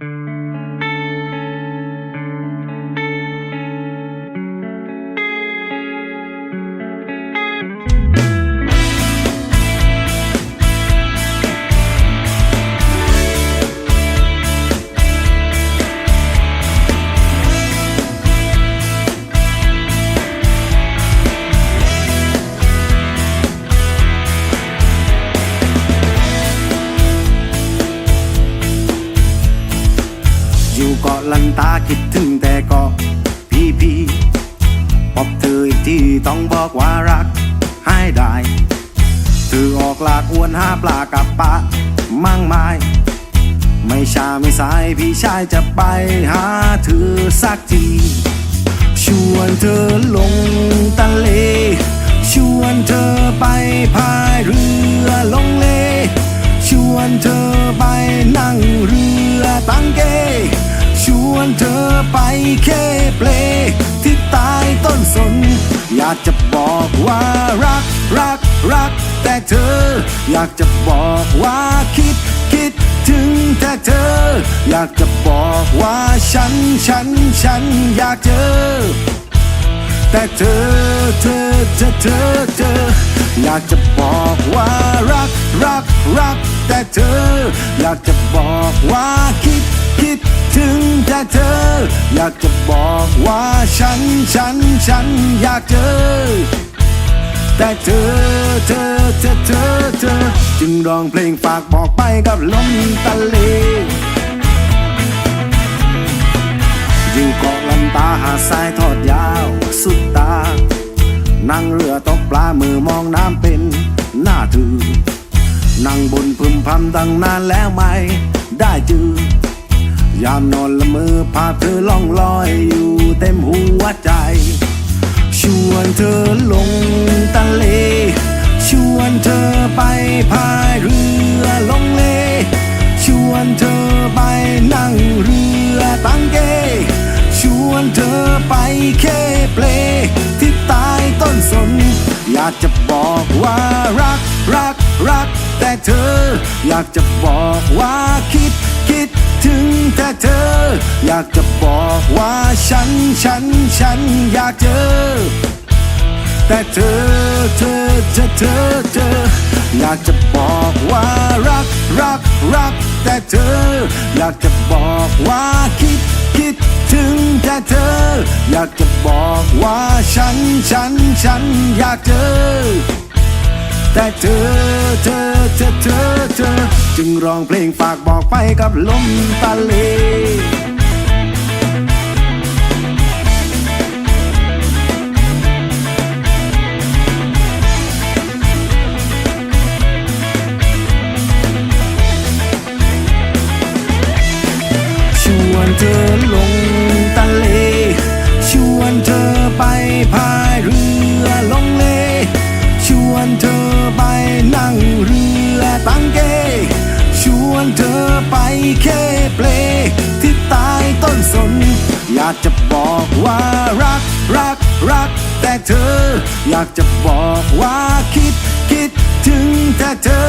Mm-hmm. อยู่เกาะลันตาคิดถึงแต่เกาะพีพีพบเธออีกที่ต้องบอกว่ารักให้ได้เธอออกลากอวนหาปลากับปะมั่งไม้ไม่ช้าไม่สายพี่ชายจะไปหาเธอสักที ชวนเธอลงทะเล ชวนเธอไปพายเรือลงเล วนเธอไปนั่งเรือตังเก ชวนเธอไปเคเปลที่ใต้ต้นสน อยากจะบอกว่ารักรักรัก แต่เธอ อยากจะบอกว่าคิดคิดถึงแต่เธอ อยากจะบอกว่าฉันฉันฉันอยากเจอ แต่เธอเธอเธอเธอเธออยากจะบอกว่า แต่เธอ อยากจะบอกว่าคิดคิดถึงแต่เธอ อยากจะบอกว่าฉันฉันฉันอยากเจอ แต่เธอเธอเธอเธอเธอ จึงร้องเพลงฝากบอกไปกับลมทะเลอยู่เกาะลันตาหาดทรายทอดยาวสุดตา นั่งเรือตกปลามือมองน้ำเป็นหน้าถือ นั่งบนพึมพำตั้งนานแล้วไม่ได้จือยามนอนละเมอพาเธอล่องลอยอยู่เต็มหัวใจ ชวนเธอลงทะเล ชวนเธอไปพายเรือลงเล ชวนเธอไปนั่งเรือตังเก ชวนเธอไปเคเปลที่ใต้ต้นสน อยากจะบอกว่ารักรัก เธอ อยากจะบอกว่าคิดคิดถึงแต่เธอ อยากจะบอกว่าฉันฉันฉันอยากเจอ แต่เธอเธอเธอเธอเธออยากจะบอกว่ารักรักรัก แต่เธอ อยากจะบอกว่าคิดคิดถึงแต่เธอ อยากจะบอกว่าฉันฉันฉันอยากเจอแต่เธ อเธอเธอเธอเธอจึงร้องเพลงฝากบอกไปกับลมทะเลชวนเธอลง เคเปลที่ใต้ต้นสน อยากจะบอกว่ารักรักรัก แต่เธอ อยากจะบอกว่าคิดคิดถึงแต่เธอ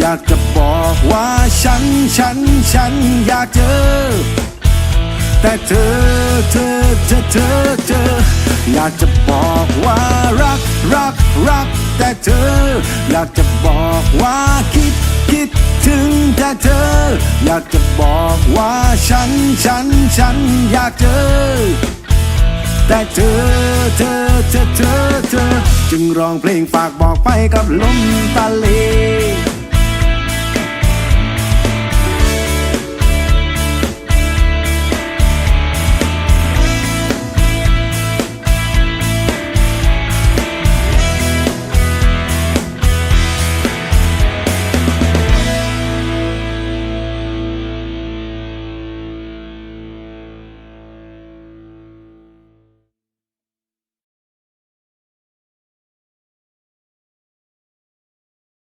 อยากจะบอกว่าฉันฉันฉันอยากเจอ แต่เธอเธอเธอเธอเธออยากจะบอกว่ารักรักรัก แต่เธอ อยากจะบอกว่าคิด คิดถึงแต่เธอ อยากจะบอกว่าฉันฉันฉันอยากเจอ แต่เธอเธอเธอเธอเธอ จึงร้องเพลงฝากบอกไปกับลมตะเล